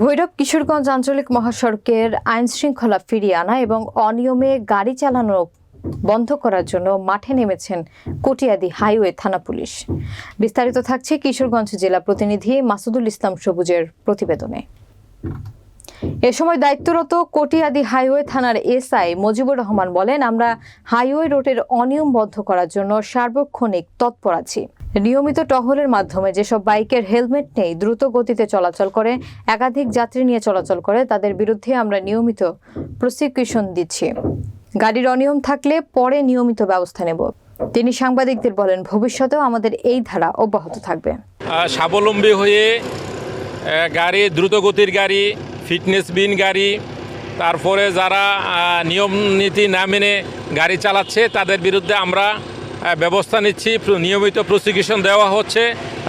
ভৈরব কিশোরগঞ্জ আঞ্চলিক মহাসড়কের আইন শৃঙ্খলা ফিরিয়ে আনা এবং অনিয়মে গাড়ি চালানো বন্ধ করার জন্য মাঠে নেমেছেন কটিয়াদি হাইওয়ে থানা পুলিশ। বিস্তারিত থাকছে কিশোরগঞ্জ জেলা প্রতিনিধি মাসুদুল ইসলাম সবুজের প্রতিবেদনে। এ সময় দায়িত্বরত কটিয়াদি হাইওয়ে থানার এসআই মজিবুর রহমান বলেন, আমরা হাইওয়ে রোডের অনিয়ম বন্ধ করার জন্য সার্বক্ষণিক তৎপর আছি। নিয়মিত টহলের মাধ্যমে যেসব বাইকের হেলমেট নেই, দ্রুত গতিতে চলাচল করে, একাধিক যাত্রী নিয়ে চলাচল করে, তাদের বিরুদ্ধে আমরা নিয়মিত প্রসিকিউশন দিচ্ছি। গাড়ির অনিয়ম থাকলে পরে নিয়মিত ব্যবস্থা নেব। তিনি সাংবাদিকদের বলেন, ভবিষ্যতেও আমাদের এই ধারা অব্যাহত থাকবে। স্বাবলম্বী হয়ে গাড়ি, দ্রুতগতির গাড়ি ফিটনেস বিন গাড়ি, তারপরে যারা নিয়ম নীতি না মেনে গাড়ি চালাচ্ছে, তাদের বিরুদ্ধে আমরা ব্যবস্থা নিচ্ছি। নিয়মিত প্রসিকিউশন দেওয়া হচ্ছে।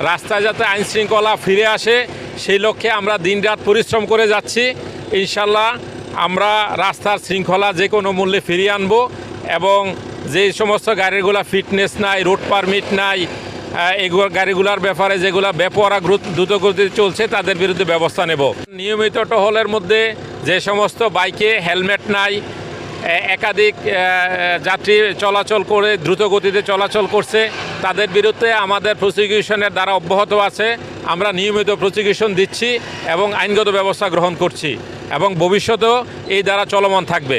রাস্তায় যাতে আইন শৃঙ্খলা ফিরে আসে, সেই লক্ষ্যে আমরা দিনরাত পরিশ্রম করে যাচ্ছি। ইনশাল্লাহ আমরা রাস্তার শৃঙ্খলা যে কোনো মূল্যে ফিরিয়ে আনব এবং যে সমস্ত গাড়িগুলো ফিটনেস নাই, রোড পারমিট নাই এগুলো গাড়িগুলোর ব্যাপারে যেগুলো বেপরা দ্রুতগতিতে চলছে, তাদের বিরুদ্ধে ব্যবস্থা নেব। নিয়মিত টহলের মধ্যে যে সমস্ত বাইকে হেলমেট নাই একাধিক যাত্রী চলাচল করে, দ্রুত গতিতে চলাচল করছে। তাদের বিরুদ্ধে আমাদের প্রসিকিউশনের দ্বারা অব্যাহত আছে। আমরা নিয়মিত প্রসিকিউশন দিচ্ছি এবং আইনগত ব্যবস্থা গ্রহণ করছি এবং ভবিষ্যতেও এই দ্বারা চলমান থাকবে।